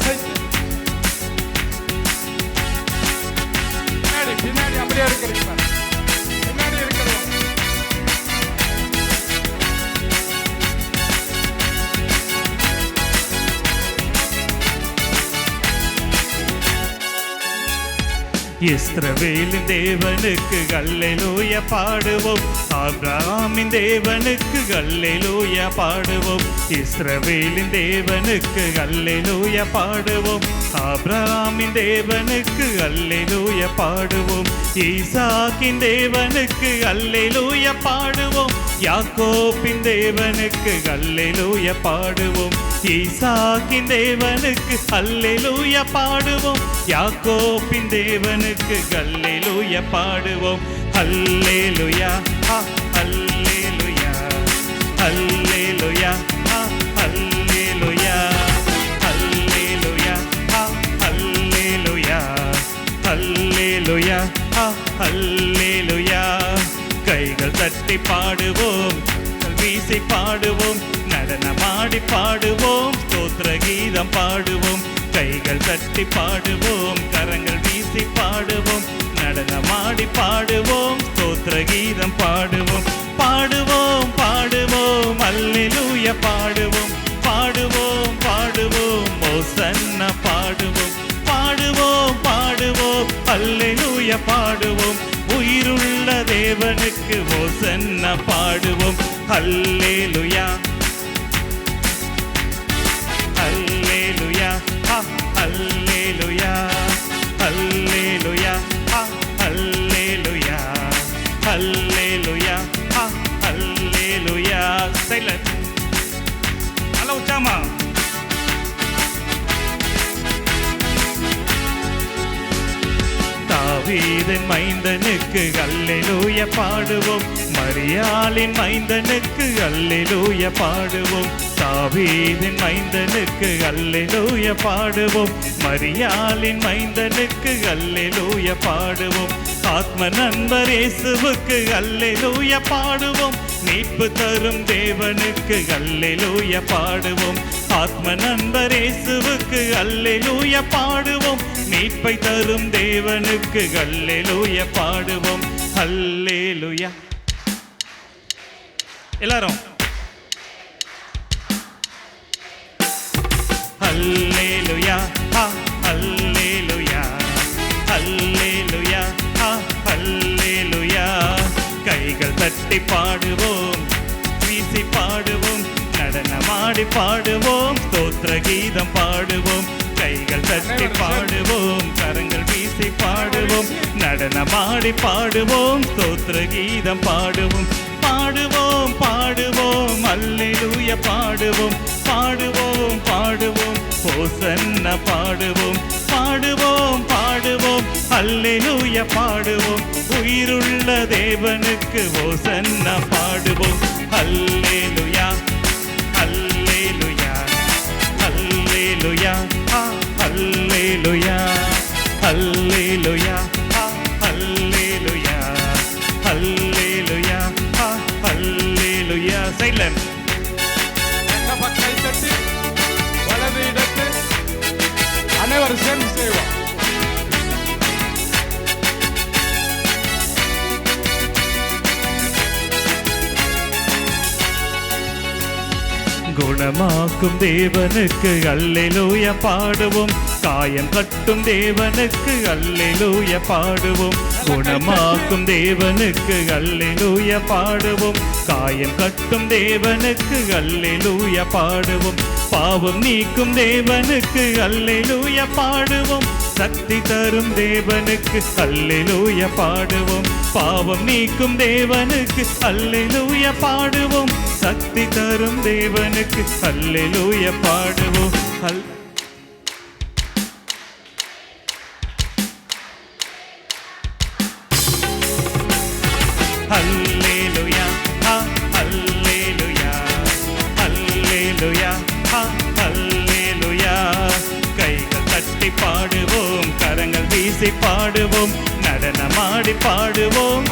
அசைத்து பின்னாடி பின்னாடி அப்படியே இருக்கிறீங்க பின்னாடி இஸ்ரவேலின் தேவனுக்கு கல்லேலூய பாடுவோம். ஆபிரகாமின் தேவனுக்கு தேவனுக்கு கல்லேலூய பாடுவோம் இஸ்ரவேலின் தேவனுக்கு கல்லேலூய பாடுவோம் ஆபிரகாமின் தேவனுக்கு அல்லேலூய பாடுவோம் ஈசாக்கின் தேவனுக்கு அல்லேலூய பாடுவோம் யாக்கோப்பின் தேவனுக்கு அல்லேலூய பாடுவோம் ஈசாக்கின் தேவனுக்கு அல்லேலூய பாடுவோம் யாக்கோப்பின் தேவனுக்கு அல்லேலூய பாடுவோம் அல்லேலுயா ஆ அல்லேலூயா ஆ அல்லேலூயா அல்லேலூயா ஆ அல்லேலூயா அல்லேலூயா ஆ அல்லேலூயா கைகள் தட்டி பாடுவோம் கரங்கள் வீசி பாடுவோம் நடனமாடி பாடுவோம் ஸ்தோத்திர கீதம் பாடுவோம். கைகள் தட்டி பாடுவோம் கரங்கள் வீசி பாடுவோம் நடனமாடி பாடுவோம் ஸ்தோத்திர கீதம் பாடுவோம். பாடுவோம் பாடுவோம் பாடுவோம் பாடுவோம். ஓசன்ன பாடுவோம் பாடுவோம் பாடுவோம். அல்லேலூயா பாடுவோம். உயிருள்ள தேவனுக்கு ஓசன்ன பாடுவோம். அல்லேலுயா அல்லேலுயா அல்லேலுயா அல்லேலுயா அல்லேலுயா ஆ அல்லேலூயா சைலண்ட் ஹலோ உச்சாமா தாவீதன் மைந்தனுக்கு அல்லேலூய பாடுவோம். மரியாளின் மைந்தனுக்கு அல்லேலூய பாடுவோம். தாவீதின் மைந்தனுக்கு அல்லேலூய பாடுவோம். மரியாளின் மைந்தனுக்கு அல்லேலூய பாடுவோம். ஆத்ம நண்பர் இயேசுவுக்கு அல்லேலூய பாடுவோம். மீட்பு தரும் தேவனுக்கு அல்லேலூய பாடுவோம். ஆத்ம நண்பர் இயேசுவுக்கு அல்லேலூய பாடுவோம். மீட்பை தரும் தேவனுக்கு அல்லேலூய பாடுவோம். அல்லேலூயா. எல்லாரும் தட்டி பாடுவோம் வீசி பாடுவோம் நடனமாடி பாடுவோம் தோத்திர கீதம் பாடுவோம் கைகள் தட்டி பாடுவோம் கரங்கள் வீசி பாடுவோம் நடனமாடி பாடுவோம் தோத்திர கீதம் பாடுவோம். பாடுவோம் பாடுவோம் அல்லிலூய பாடுவோம் பாடுவோம் பாடுவோம் போசன்ன பாடுவோம். பாடுவோம் அல்லேலூயா பாடுவோம். உயிருள்ள தேவனுக்கு ஓசன்ன பாடுவோம். அல்லேலூயா அல்லேலூயா அல்லேலூயா ஆ அல்லேலூயா அல்லேலூயா. ஆ அல்லேலூயா குணமாக்கும் தேவனுக்கு அல்லேலூய பாடுவோம். காயம் கட்டும் தேவனுக்கு அல்லேலூய பாடுவோம். குணமாக்கும் தேவனுக்கு அல்லேலூய பாடுவோம். காயம் கட்டும் தேவனுக்கு அல்லேலூய பாடுவோம். பாவம் நீக்கும் தேவனுக்கு அல்லேலூய பாடுவோம். சக்தி தரும் தேவனுக்கு அல்லேலூய பாடுவோம். பாவம் நீக்கும் தேவனுக்கு அல்லேலூய பாடுவோம். சக்தி தரும் தேவனுக்கு அல்லேலூய பாடுவோம். அல் அல்லேலூயா ஆ அல்லேலூயா அல்லேலூயா ஆ அல்லேலூயா கைகள் தட்டி பாடுவோம் கரங்கள் வீசி பாடுவோம் நடனமாடி பாடுவோம்.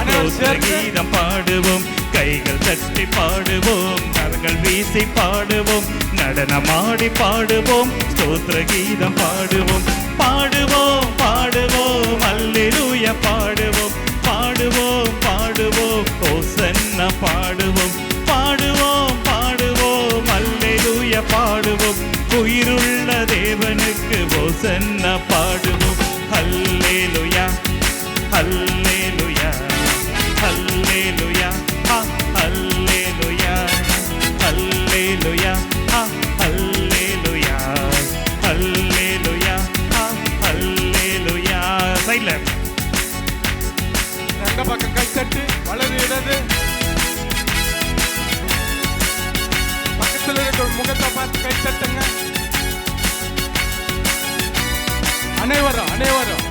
கீதம் பாடுவோம். கைகள் தட்டி பாடுவோம் கரங்கள் வீசி பாடுவோம் நடனமாடி பாடுவோம் ஸ்தோத்திர கீதம் பாடுவோம். பாடுவோம் பாடுவோம் அல்லிலூய பாடுவோம். பாடுவோம் பாடுவோம் ஓசன்ன பாடுவோம். பாடுவோம் பாடுவோம் அல்லிலூய பாடுவோம். உயிருள்ள தேவனுக்கு ஓசன்ன பாடுவோம். அல்லேலுயா அல்லே சைடுல ரெண்டு பக்கம் கை தட்டு வலது இடது. பக்கத்தில் இருக்கிற முகத்தை பார்த்து கை தட்டுங்க. அனைவரும் அனைவரும்.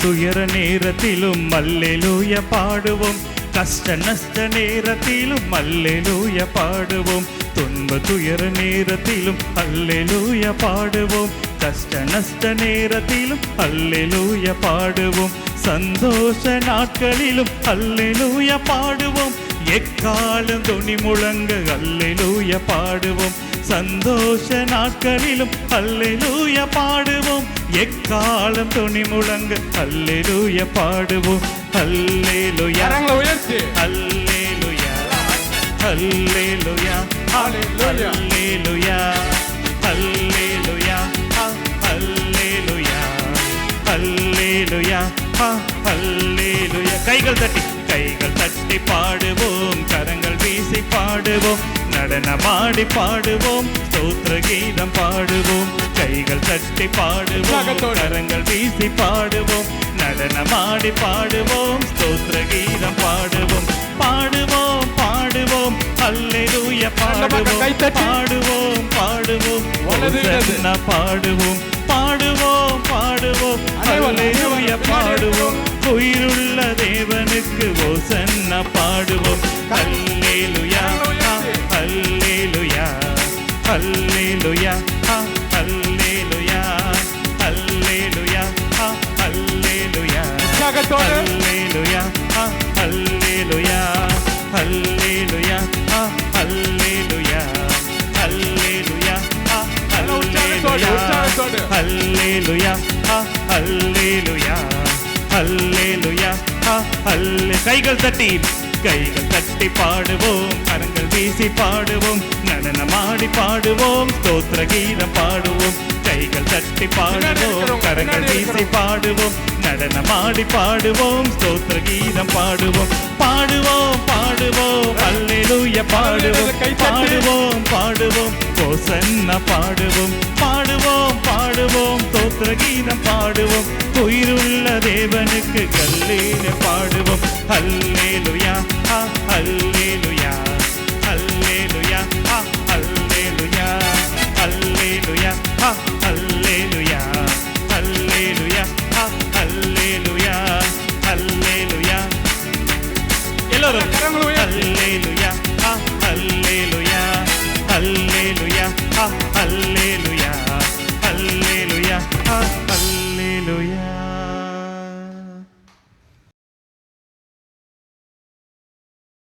துயர நேரத்திலும் அல்லேலூய பாடுவோம். கஷ்ட நஷ்ட நேரத்திலும் அல்லேலூய பாடுவோம். துன்ப துயர நேரத்திலும் அல்லேலூய பாடுவோம். கஷ்ட நஷ்ட நேரத்திலும் அல்லேலூய பாடுவோம். சந்தோஷ நாட்களிலும் அல்லேலூய பாடுவோம். எக்காலம் துணி முழங்க அல்லேலூய பாடுவோம். சந்தோஷ நாட்களிலும் அல்லேலூய பாடுவோம். எக்காலம் துணி முழங்க அல்லேலூய பாடுவோம். அல்லேலூயா. உயர்த்தி. அல்லேலூயா. அல்லேலூயா. அல்லேலூயா. அல்லேலூயா. அல்லேலூயா. அல்லேலூயா. அல்லேலூயா. கைகள் தட்டி கைகள் தட்டி பாடுவோம். கரங்கள் வீசி பாடுவோம். நடனமாடி பாடுவோம். ஸ்தோத்திர கீதம் பாடுவோம். கைகள் தட்டி பாடுவோம். கரங்கள் வீசி பாடுவோம். நடனமாடி பாடுவோம். ஸ்தோத்திர கீதம் பாடுவோம். பாடுவோம் பாடுவோம். அல்லேலூயா பாடுவோம். பாடுவோம் பாடுவோம். பாடுவோம். பாடுவோம் பாடுவோம். அல்லேலூயா பாடுவோம். உயிருள்ள தேவனுக்கு ஓசன்னா பாடுவோம். அல்லேலூயா. ஆ, அல்லேலூயா அல்லேலூயா ஆ, அல்லேலூயா அல்லேலூயா ஆ, அல்லேலூயா உற்சாகத்தோடு. அல்லேலூயா ஆ, அல்லேலூயா அல்லேலூயா ஆ, அல்லேலூயா அல்லேலூயா ஆ, நல்ல உற்சாகத்தோடு, அல்லேலூயா உற்சாகத்தோடு. அல்லேலூயா ஆ, அல்லேலூயா அல்லேலூயா ஆ, அல்லே கைகள் தட்டி கைகள் தட்டி பாடுவோம் கரங்கள் வீசி பாடுவோம் நடனமாடி பாடுவோம் ஸ்தோத்திர கீதம் பாடுவோம். கைகள் தட்டி பாடுவோம் கரங்கள் வீசி பாடுவோம் நடனமாடி பாடுவோம் ஸ்தோத்திர கீதம் பாடுவோம். பாடுவோம் பாடுவோம் அல்லேலூயா பாடுவோம் பாடுவோம் பாடுவோம் ஓசன்னா பாடுவோம் பாடுவோம். பாடுவோம் பாடுவோம் தோத்திர கீதம் பாடுவோம். உயிருள்ள தேவனுக்கு கல்லேல பாடுவோம். அல்லேலுயா ஆ அல்லேலுயா அல்லேலுயா ஆ அல்லேலுயா அல்லேலுயா ஆ அல்லேலுயா அல்லேலுயா ஆ அல்லேலுயா அல்லேலுயா எல்லாரும் கரங்களும் அல்லேலுயா ஆ அல்லேலுயா அல்லேலுயா ஆ அல்லேலுயா